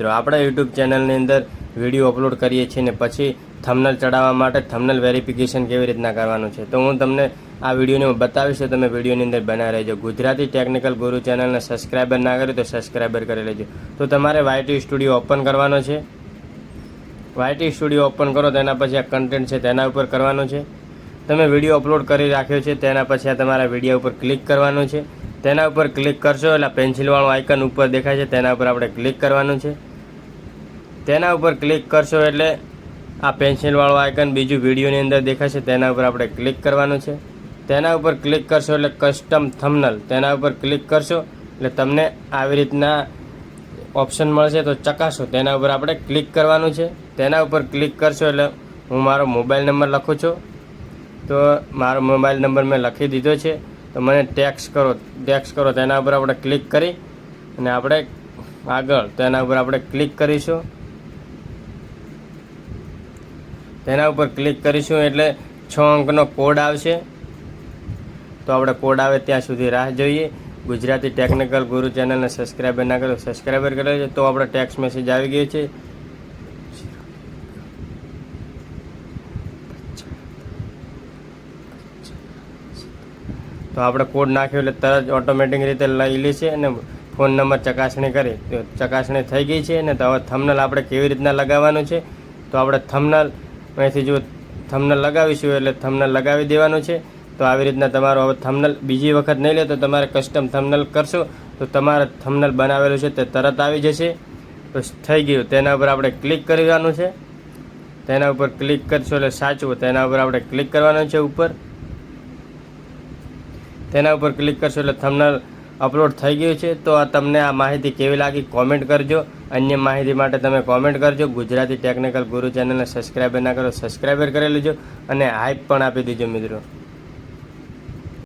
મિત્રો, આપણા યુટ્યુબ ચેનલની અંદર વીડિયો અપલોડ કરીએ છીએ ને પછી થમનલ ચડાવવા માટે થમનલ વેરિફિકેશન કેવી રીતના કરવાનું છે, તો હું તમને આ વિડીયોને બતાવીશ, તો તમે વિડીયોની અંદર બનાવી રહેજો. ગુજરાતી ટેકનિકલ ગુરુ ચેનલને સબસ્ક્રાઈબર ના કર્યું તો સબસ્ક્રાઈબર કરી લેજો. તો તમારે વાયટી સ્ટુડિયો ઓપન કરવાનો છે. વાયટી સ્ટુડિયો ઓપન કરો, તેના પછી આ કન્ટેન્ટ છે તેના ઉપર કરવાનો છે. તમે વીડિયો અપલોડ કરી રાખ્યો છે, તેના પછી આ તમારા વીડિયો ઉપર ક્લિક કરવાનું છે. તેના ઉપર ક્લિક કરશો એટલે પેન્સિલવાળું આઇકન ઉપર દેખાય છે, તેના ઉપર આપણે ક્લિક કરવાનું છે. તેના ઉપર ક્લિક કરશો એટલે આ પેન્સિલવાળું આઇકન બીજું વિડીયોની અંદર દેખાશે. તેના ઉપર આપણે ક્લિક કરવાનું છે. તેના ઉપર ક્લિક કરશો એટલે કસ્ટમ થમનલ તેના ઉપર ક્લિક કરશો એટલે તમને આવી રીતના ઓપ્શન મળશે તો ચકાસો. તેના ઉપર આપણે ક્લિક કરવાનું છે. તેના ઉપર ક્લિક કરશો એટલે હું મારો મોબાઈલ નંબર લખું છું. તો મારો મોબાઈલ નંબર મેં લખી દીધો છે. તો મને ટેક્સ કરો ટેક્સ કરો. તેના ઉપર આપણે ક્લિક કરી અને આપણે આગળ તેના ઉપર આપણે ક્લિક કરીશું. તેના ઉપર ક્લિક કરીશું એટલે છ અંકનો કોડ આવશે. તો આપણે કોડ આવે ત્યાં સુધી રાહ જોઈએ. ગુજરાતી ટેકનિકલ ગુરુ ચેનલને સબસ્ક્રાઈબર ના કરો સબસ્ક્રાઈબર કરે છે તો આપણે ટેક્સ મેસેજ આવી ગયો છે. તો આપણે કોડ નાખ્યો એટલે તરત ઓટોમેટિક રીતે લઈ લે છે અને ફોન નંબર ચકાસણી કરી. ચકાસણી થઈ ગઈ છે અને તો હવે થમનલ આપણે કેવી રીતના લગાવવાનું છે? તો આપણે થંબનલ અહીંથી જો થમનલ લગાવીશું એટલે થમનલ લગાવી દેવાનું છે. તો આવી રીતના તમારો હવે થમનલ બીજી વખત નહીં લે તો તમારે કસ્ટમ થમનલ કરશો. તો તમારે થમનલ બનાવેલું છે તે તરત આવી જશે. તો થઈ ગયું. તેના ઉપર આપણે ક્લિક કરવાનું છે. તેના ઉપર ક્લિક કરશો એટલે સાચવું તેના ઉપર આપણે ક્લિક કરવાનું છે ઉપર. તેના ઉપર ક્લિક કરશો એટલે થંબનેલ અપલોડ થઈ ગયું છે, તો તમને આ માહિતી કેવી લાગી કોમેન્ટ કરજો. અન્ય માહિતી માટે તમે કોમેન્ટ કરજો. ગુજરાતી ટેકનિકલ ગુરુ ચેનલને સબસ્ક્રાઈબર ના કરો સબસ્ક્રાઈબર કરી લેજો અને હાઈપ પણ આપી દેજો મિત્રો.